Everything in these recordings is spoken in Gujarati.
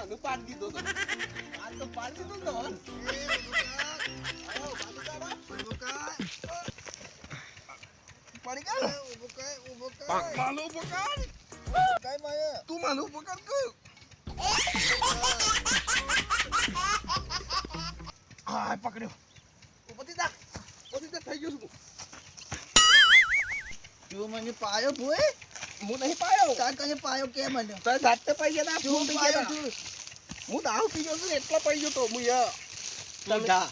માનું પાડી દીધો તો આ તો પાડી દીધો ને આયો, બાજુ કાઢો. પાડી કાઢ. માનું ઊભો કર. તું માનું ઊભો કર કે. હા, પકડ્યો ઊભો થઈ જા. ઊભો થઈ ગયો છું. તું મને પાયો ભોય હું નહીં પાયો તાર કને પાયો કે મને તારે જાતે પાઈ ગયા તા, તું પાયો ગયા તા. તું હું દારૂ પી ગયો છું એટલે પાઈ ગયો તો હું યા. તું જા.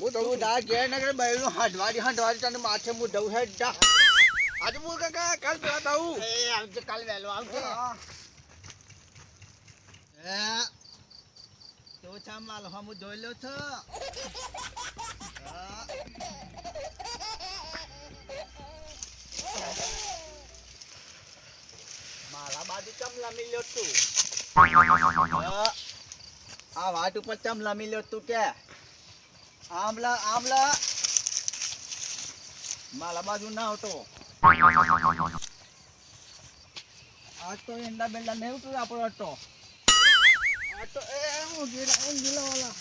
હું દઉં તું છું. જા ઘેર નગર બૈરું હંડવાડી હંડવાડી તને માથે હું દઉં હે જા. આજે બોલ કાકા કાલ પેલા તાવું એ આવજે કાલ વહેલો આવજે હે. તો ચા માલ હમ જોઈ લો છો. માલા બાજુ ચમલા મિલ્યો તું હા. આ વાટ ઉપર ચમલા મિલ્યો તું કે? આમલા આમલા માલા બાજુ ના હતો આજ તો એંડા બેલા નહીં ઉતરું આપણો અટ્ટો આ તો એ હું ગીલા હું ગીલા વાલા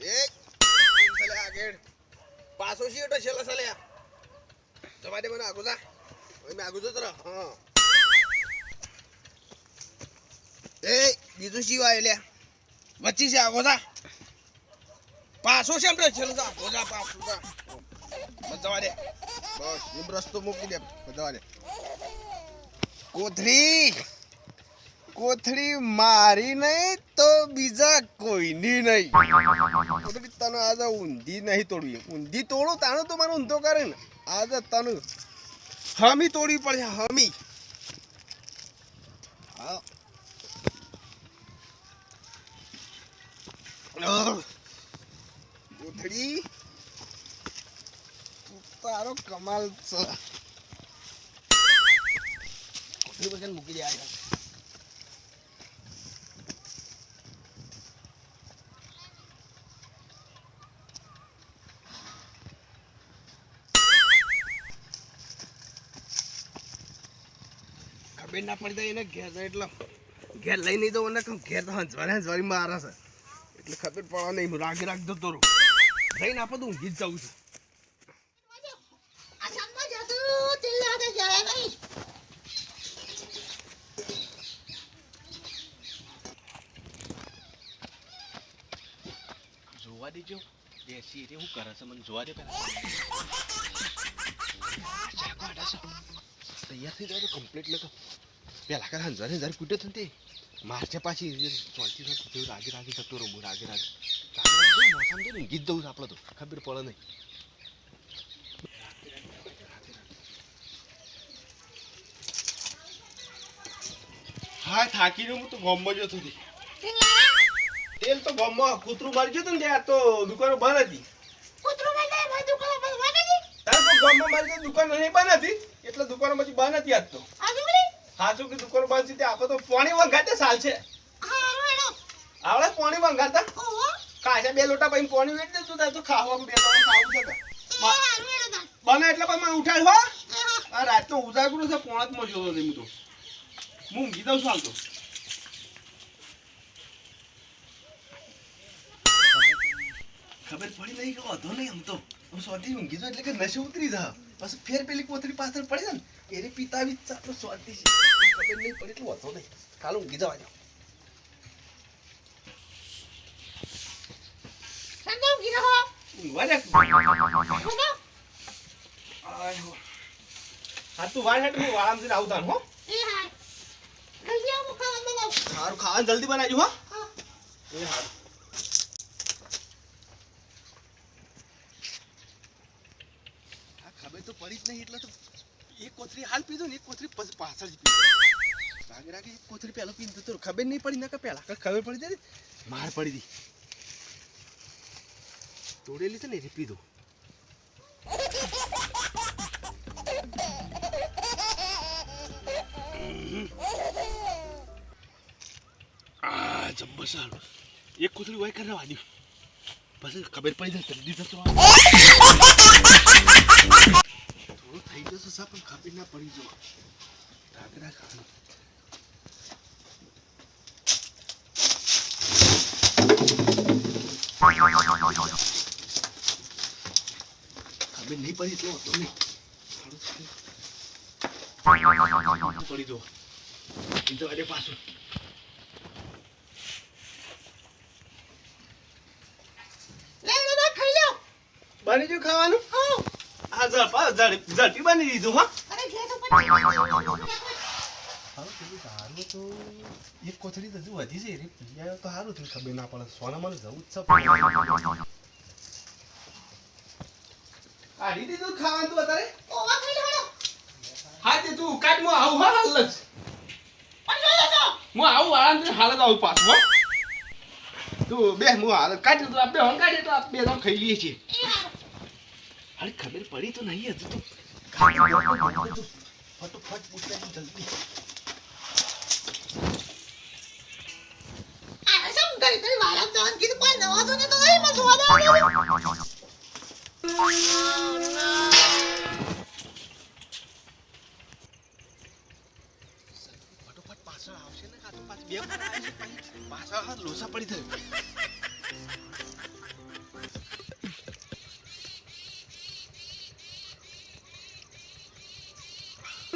એક પાછો સીટો છેલ્લા ચાલે? તમારે મને આગો જા. હવે બીજું શી વાય લે? વચ્ચે છે આગો જા. પાછો છે કોથળી. કોથળી મારી નહીં તો બીજા કોઈની નહીં. કોથળી આજે ઊંધી નહીં તોડવી. ઊંધી તોડું તાણું તો મને ઊંધો કરે ને. આજે તને હમી તોડવી પડે હમી. ગોથડી. તારો કમાલ છે. મૂકી દે ખબર ના પડી જાય એને ઘેર જાય એટલે ઘેર લઈ નહીં જવું કહું ઘેર તો હંસવારે હંસવારી મારે છે. એટલે ખબર પડવા નહીં હું રાગી જતો રહું. જઈને આપો તો ઊંઘી જ જાઉં છું. જોવા દેજો. બેસી એટલે શું કરે છે? મને જોવા દે પેલા તૈયાર થઈ જાય કમ્પ્લીટ લખો પહેલાં કદાચ હંસવારે હંસવારે કૂટે છે ને તે મારશે પાછી ચોલતી થતી રાગે રાગે જતો રહું રાગે રાગે. મોસમ ને ઊંઘી જ જવું છે આપણે તો ખબર પડે નહીં. હા થાકીને હું તો ગોમમાં જતો હતી. તેલ તો ગોમમાં કૂતરું મારી ગયું ને ત્યાં તો દુકાનો બંધ હતી. તાર તો ગોમમાં મારી દુકાન નહીં બંધ હતી? એટલે દુકાનો પછી બંધ આપતો તો કે દુકાનો બંધ છે તે આપણે તો પાણી વંગાતે સાલ છે. આવડે પાણી વંગાતા? કાચા બે લોટા પછી પાણી વેચ દેતું થાય તો ખાવાનું બે લોટા ખાવું છે બને એટલે પછી મને ઉઠાડ હો. આ રાતનો ઉજાગરું છે પોણાતમાં જોતો નહીં હું તો. હું ઊંઘી દઉં છું હાલ તો. ખબર પડી નહીં કે વાંધો નહીં આમ તો. હું સ્વાતિ ઊંઘી જાઉં એટલે કે નશો ઉતરી જા પછી ફેર પેલી કોથળી પાછળ પડે છે ને એને પિતા બી આપણો સ્વાતિ છે. ખબર નહીં પડી એટલે વાંધો નહીં. કાલ ઊંઘી જવા જાઉં હો. હા તું વાળ હેઠ હું વાળામાં આવું તાર હો. સારું ખાવાનું જલ્દી બનાવજો હા. એ હારું આ ખબર તો પડી જ નહીં એટલે તો એક કોથરી હાલ પીધો ને એક કોથરી પાછળ રાગે રાગે એક કોથરી પહેલો પીધો તો ખબર નહીં પડી, નકર પહેલા ખબર પડી જાય માર પડી હતી તોડેલી છે ને એ પીધો. આ જબ્બર સારું એક કોથળી વાય કરવા દઉં પછી ખબર પડી જાય જલ્દી જતો થોડું થઈ જશે સા પણ ખબર ના પડી જો. ઢાકરા ખાવાનું ખબર નહીં પડી તો હતો નહીં. સારું થયું. પડી જો. બીજો અરે પાછું. બની ગયું ખાવાનું? હા. ઝડપા ઝડપ ઝડપી બની દીધું હા. સારું તો એક કોથળી તો હજુ વધી છે રે પીયા તો સારું થયું ખબર ના પડે સોના મને જવું જ છે. કાઢી દીધું ખાવાનું તું અત્યારે? હા તે તું હું આવું હા હાલ જ. હું આવું વાળા હાલ હાલત આવું પાછું તું બે હું હાલ કાઢ તું આપણે હણ તો બે જણ ખાઈ લઈએ છીએ. અરે ખબર પડી તો નહીં, હજુ તો ફટોફટ પૂછ્યા જલ્દી પાછળ આવશે ને પાછળ લોસા પડી થયું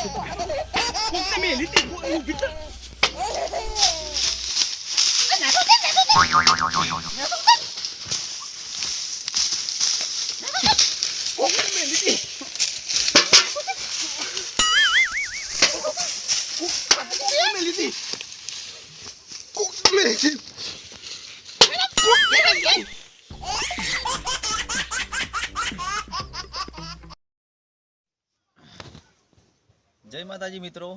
કોકને મેલી તે ઊભી થા કોકને મેલી તે કોકને મેલી તે કોકને મેલી તે જય માતાજી મિત્રો.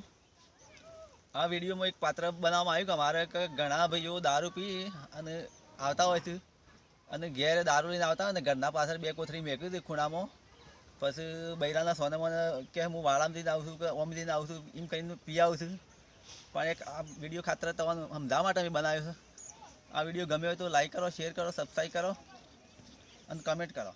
આ વિડીયોમાં એક પાત્ર બનાવવામાં આવ્યું કે અમારે ઘણા ભાઈઓ દારૂ પી અને આવતા હોય છે. અને ઘેર દારૂ લઈને આવતા અને ઘરના પાછળ બે કોથળી મેંકી હતી ખૂણામાં. પછી બૈરાના સોને મને કે હું વાળામાં લઈને આવું છું કે ઓમ લઈને આવું છું એમ કહીને પી આવું છું. પણ એક આ વીડિયો ખાતર તમને સમજાવવા માટે મેં બનાવ્યો છે. આ વીડિયો ગમ્યો હોય તો લાઈક કરો શેર કરો સબસ્ક્રાઈબ કરો અને કમેન્ટ કરો.